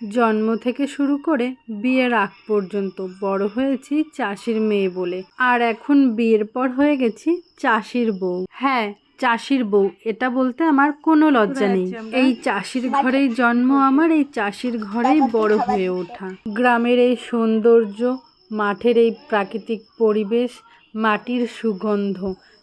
জন্ম থেকে শুরু করে বিয়ের আগ পর্যন্ত বড় হয়েছি চাষির মেয়ে বলে। আর এখন বিয়ের পর হয়ে গেছি চাষির বউ। হ্যাঁ চাষির বউ এটা বলতে আমার কোনো লজ্জা নেই। এই চাষির ঘরেই জন্ম আমার এই চাষির ঘরেই বড় হয়ে ওঠা। গ্রামের এই সৌন্দর্য মাঠের এই প্রাকৃতিক পরিবেশ মাটির সুগন্ধ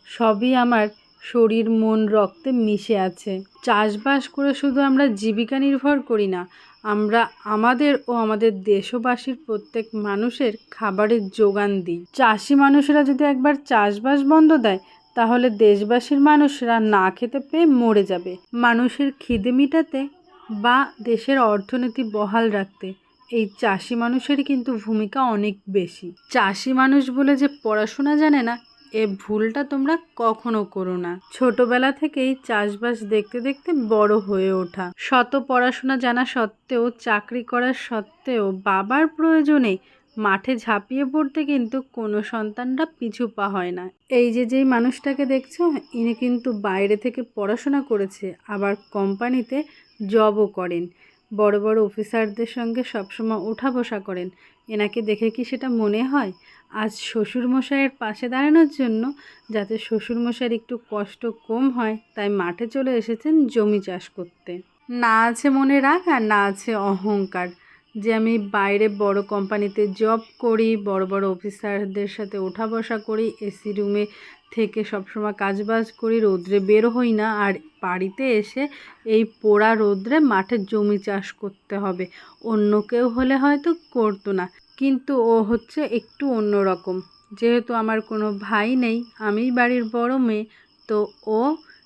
সবই আমার শরীর, মন, রক্তে মিশে আছে। চাষবাস করে শুধু আমরা জীবিকা নির্ভর করি না, আমরা আমাদের ও আমাদের দেশবাসীর প্রত্যেক মানুষের খাবারের যোগান দিই। চাষি মানুষেরা যদি একবার চাষবাস বন্ধ দেয়, তাহলে দেশবাসীর মানুষরা না খেতে পেয়ে মরে যাবে। মানুষের খিদে মিটাতে বা দেশের অর্থনীতি বহাল রাখতে এই চাষি মানুষেরই কিন্তু ভূমিকা অনেক বেশি। চাষি মানুষ বলে যে পড়াশোনা জানে না এ ভুলটা তোমরা কখনো করো না। ছোটবেলা থেকেই চাষবাস দেখতে দেখতে বড় হয়ে ওঠা। শত পড়াশোনা জানা সত্ত্বেও, চাকরি করার সত্ত্বেও, বাবার প্রয়োজনে মাঠে ঝাঁপিয়ে পড়তে কিন্তু কোনো সন্তানরা পিছু পা হয় না। এই যে যেই মানুষটাকে দেখছ, ইনি কিন্তু বাইরে থেকে পড়াশোনা করেছে, আবার কোম্পানিতে জবও করেন। বড় বড় অফিসারদের সঙ্গে সবসময় ওঠা বসা করেন। এনাকে দেখে কি সেটা মনে হয়? আজ শ্বশুরমশাইয়ের পাশে দাঁড়ানোর জন্য যাতে শ্বশুরমশাইয়ের একটু কষ্ট কম হয়, তাই মাঠে চলে এসেছেন জমি চাষ করতে। না আছে মনে রাখ আর না আছে অহংকার। যে আমি বাইরে বড় কোম্পানিতে জব করি, বড় বড় অফিসারদের সাথে ওঠা বসা করি, এসি রুমে থেকে সবসময় কাজবাজ করি, রোদ্রে বের হই না। আর বাড়িতে এসে এই পোড়া রোদ্রে মাঠের জমি চাষ করতে হবে। অন্য কেউ হলে হয়তো করতো না। কিন্তু ও হচ্ছে একটু অন্য রকম যেহেতু আমার কোনো ভাই নেই আমি বাড়ির বড় মেয়ে, তো ও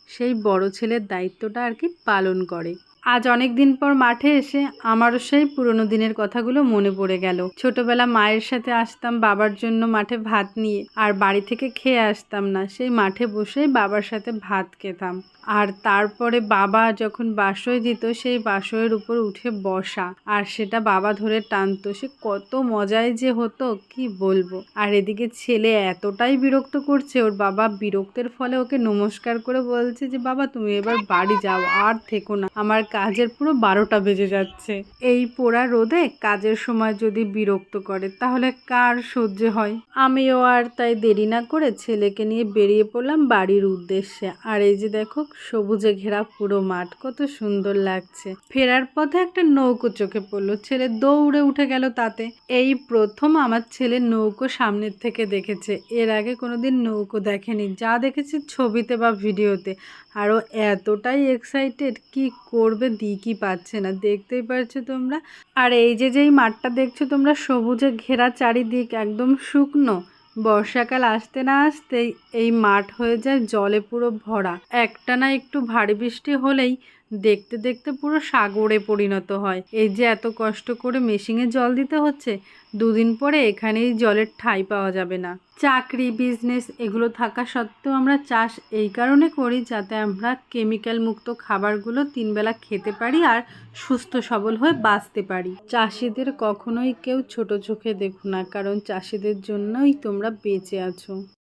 সেই বড় ছেলের দায়িত্বটা আর কি পালন করে। আজ অনেক দিন পর মাঠে এসে আমারও সেই পুরনো দিনের কথাগুলো মনে পড়ে গেল। ছোটবেলা মায়ের সাথে আসতাম বাবার জন্য মাঠে ভাত নিয়ে, আর বাড়ি থেকে খেয়ে আসতাম না, সেই মাঠে বসেই বাবার সাথে ভাত খেতাম। আর তারপরে বাবা যখন বাসয় দিত, সেই বাসয়ের উপর উঠে বসা, আর সেটা বাবা ধরে টানতো, সে কত মজায় যে হতো, কি বলব? আর এদিকে ছেলে এতটাই বিরক্ত করছে, ওর বাবা বিরক্তের ফলে ওকে নমস্কার করে বলছে যে, বাবা, তুমি এবার বাড়ি যাও, আর থেকো না। আমার কাজের পুরো বারোটা বেজে যাচ্ছে। এই পোড়া রোদে কাজের সময় যদি বিরক্ত করে, তাহলে কার সহ্য হয়? আমিও আর তাই দেরি না করে ছেলেকে নিয়ে বেরিয়ে পড়লাম বাড়ির উদ্দেশ্যে। আর এই যে দেখো, সবুজে ঘেরা পুরো মাঠ, কত সুন্দর লাগছে। ফেরার পথে একটা নৌকো চোখে পড়ল। ছেলে দৌড়ে উঠে গেল তাতে। এই প্রথম আমার ছেলে নৌকো সামনের থেকে দেখেছে। এর আগে কোনোদিন নৌকো দেখেনি। যা দেখেছে ছবিতে বা ভিডিওতে। আরও এতটাই এক্সাইটেড কি করবে দিকই পাচ্ছে না। দেখতেই পারছ তোমরা? আর এই যে, যেই মাঠটা দেখছ তোমরা, সবুজে ঘেরা চারিদিক একদম শুকনো। বর্ষাকাল আসতে না আসতেই এই মাঠ হয়ে যায় জলে পুরো ভরা। একটা না একটু ভারী বৃষ্টি হলেই দেখতে দেখতে পুরো সাগরে পরিণত হয়। এই যে এত কষ্ট করে মেশিনে জল দিতে হচ্ছে, দুদিন পরে এখানেই জলের ঠাঁই পাওয়া যাবে না। চাকরি বিজনেস এগুলো থাকা সত্ত্বেও আমরা চাষ এই কারণে করি যাতে আমরা কেমিক্যাল মুক্ত খাবারগুলো তিনবেলা খেতে পারি আর সুস্থ সবল হয়ে বাঁচতে পারি। চাষিদের কখনোই কেউ ছোট চোখে দেখো না, কারণ চাষিদের জন্যই তোমরা বেঁচে আছো।